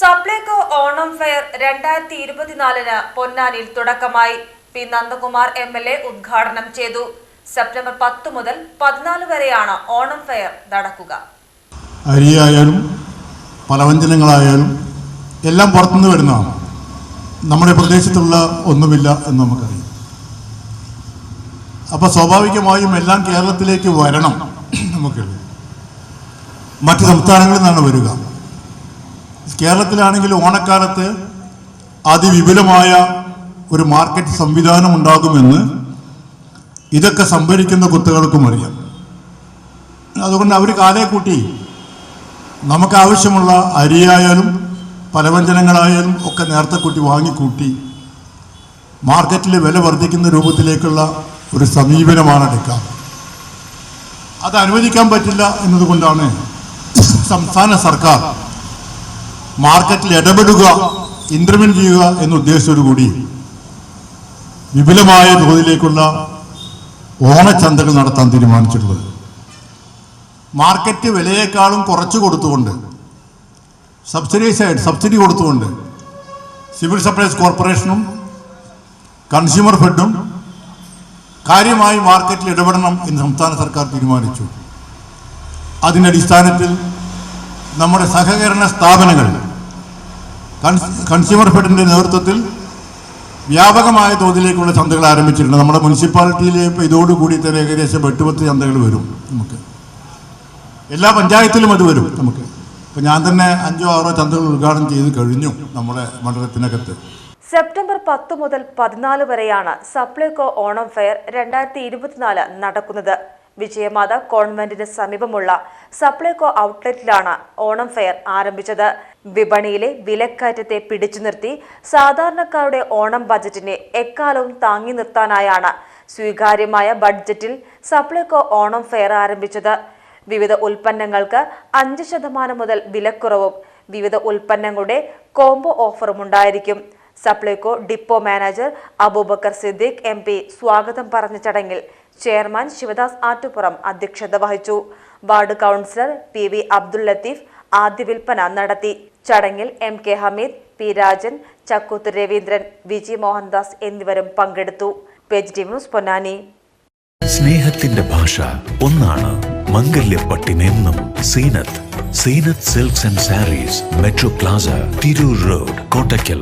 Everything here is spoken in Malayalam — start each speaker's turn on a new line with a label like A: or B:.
A: സപ്ലൈകോ ഓണം ഫെയർ രണ്ടായിരത്തി ഇരുപത്തിനാലിന് പൊന്നാനിയിൽ തുടക്കമായി. P. Nandakumar M L A ഉദ്ഘാടനം ചെയ്തു. സെപ്റ്റംബർ പത്ത് മുതൽ പതിനാല് വരെയാണ് ഓണം ഫെയർ നടക്കുക.
B: അരിയായാലും പലവ്യഞ്ജനങ്ങളായാലും എല്ലാം പുറത്തുനിന്ന് വരുന്നതാണ്. നമ്മുടെ പ്രദേശത്തുള്ള ഒന്നുമില്ല എന്ന് നമുക്കറിയാം. അപ്പോൾ സ്വാഭാവികമായും എല്ലാം കേരളത്തിലേക്ക് വരണം നമുക്ക് മറ്റ് സംസ്ഥാനങ്ങളിൽ നിന്നാണ് വരിക. കേരളത്തിലാണെങ്കിൽ ഓണക്കാലത്ത് അതിവിപുലമായ ഒരു മാർക്കറ്റ് സംവിധാനം ഉണ്ടാകുമെന്ന് ഇതൊക്കെ സംഭരിക്കുന്ന കുത്തുകൾക്കും അറിയാം. അതുകൊണ്ട് അവർ കാലേ കൂട്ടി നമുക്ക് ആവശ്യമുള്ള അരിയായാലും പലവ്യഞ്ജനങ്ങളായാലും ഒക്കെ നേരത്തെ കൂട്ടി വാങ്ങിക്കൂട്ടി മാർക്കറ്റിൽ വില വർദ്ധിക്കുന്ന രൂപത്തിലേക്കുള്ള ഒരു സമീപനമാണ് എടുക്കുക. അത് അനുവദിക്കാൻ പറ്റില്ല എന്നതുകൊണ്ടാണ് സംസ്ഥാന സർക്കാർ മാർക്കറ്റിൽ ഇടപെടുക ഇന്റർവെൻ ചെയ്യുക എന്ന ഉദ്ദേശത്തോടുകൂടി വിപുലമായ തോതിലേക്കുള്ള ഓണച്ചന്തകൾ നടത്താൻ തീരുമാനിച്ചിട്ടുള്ളത്. മാർക്കറ്റ് വിലയേക്കാളും കുറച്ച് കൊടുത്തുകൊണ്ട് സബ്സിഡൈസ് ആയിട്ട് സബ്സിഡി കൊടുത്തുകൊണ്ട് സിവിൽ സപ്ലൈസ് കോർപ്പറേഷനും കൺസ്യൂമർ ഫെഡും കാര്യമായി മാർക്കറ്റിൽ ഇടപെടണം എന്ന് സംസ്ഥാന സർക്കാർ തീരുമാനിച്ചു. അതിന്റെ അടിസ്ഥാനത്തിൽ നമ്മുടെ സഹകരണ സ്ഥാപനങ്ങൾ കൺസ് കൺസ്യൂമർ ഫെഡിന്റെ നേതൃത്വത്തിൽ വ്യാപകമായ തോതിലേക്കുള്ള ചന്തകൾ ആരംഭിച്ചിട്ടുണ്ട്. നമ്മുടെ മുനിസിപ്പാലിറ്റിയിലെ ഇപ്പോൾ ഇതോടുകൂടി തന്നെ ഏകദേശം എട്ടുപത്ത് ചന്തകൾ വരും നമുക്ക്. എല്ലാ പഞ്ചായത്തിലും അത് വരും നമുക്ക്. ഇപ്പം ഞാൻ തന്നെ അഞ്ചോ ആറോ ചന്തകൾ ഉദ്ഘാടനം ചെയ്ത് കഴിഞ്ഞു നമ്മുടെ മണ്ഡലത്തിനകത്ത്.
A: സെപ്റ്റംബർ പത്ത് മുതൽ പതിനാല് വരെയാണ് സപ്ലൈകോ ഓണം ഫെയർ രണ്ടായിരത്തി നടക്കുന്നത്. വിജയമാത കോൺവെന്റിന് സമീപമുള്ള സപ്ലൈകോ ഔട്ട്ലെറ്റിലാണ് ഓണം ഫെയർ ആരംഭിച്ചത്. വിപണിയിലെ വിലക്കയറ്റത്തെ പിടിച്ചു നിർത്തി സാധാരണക്കാരുടെ ഓണം ബജറ്റിനെ എക്കാലവും താങ്ങി നിർത്താനായാണ് സ്വീകാര്യമായ ബഡ്ജറ്റിൽ സപ്ലൈകോ ഓണം ഫെയർ ആരംഭിച്ചത്. വിവിധ ഉൽപ്പന്നങ്ങൾക്ക് അഞ്ച് ശതമാനം മുതൽ വിലക്കുറവും വിവിധ ഉൽപ്പന്നങ്ങളുടെ കോംബോ ഓഫറും ഉണ്ടായിരിക്കും. Supplyco depot manager Abubakkar Siddique M സ്വാഗതം പറഞ്ഞ ചടങ്ങിൽ ചെയർമാൻ ശിവദാസ് ആറ്റുപുറം അധ്യക്ഷത വഹിച്ചു. Ward councillor P V Abdul Latheef ആദ്യ വിൽപ്പന നടത്തി. ചടങ്ങിൽ M K Hameed P Rajan Chakkoothu Raveendran Viji Mohandas എന്നിവരും പങ്കെടുത്തു. Page news Ponnani.
C: സ്നേഹത്തിന്റെ ഭാഷ ഒന്നാണ് മംഗല്യപ്പട്ടിനെന്നും Zeenath Zeenath silks and sarees metro plaza Tirur road Kottakkal.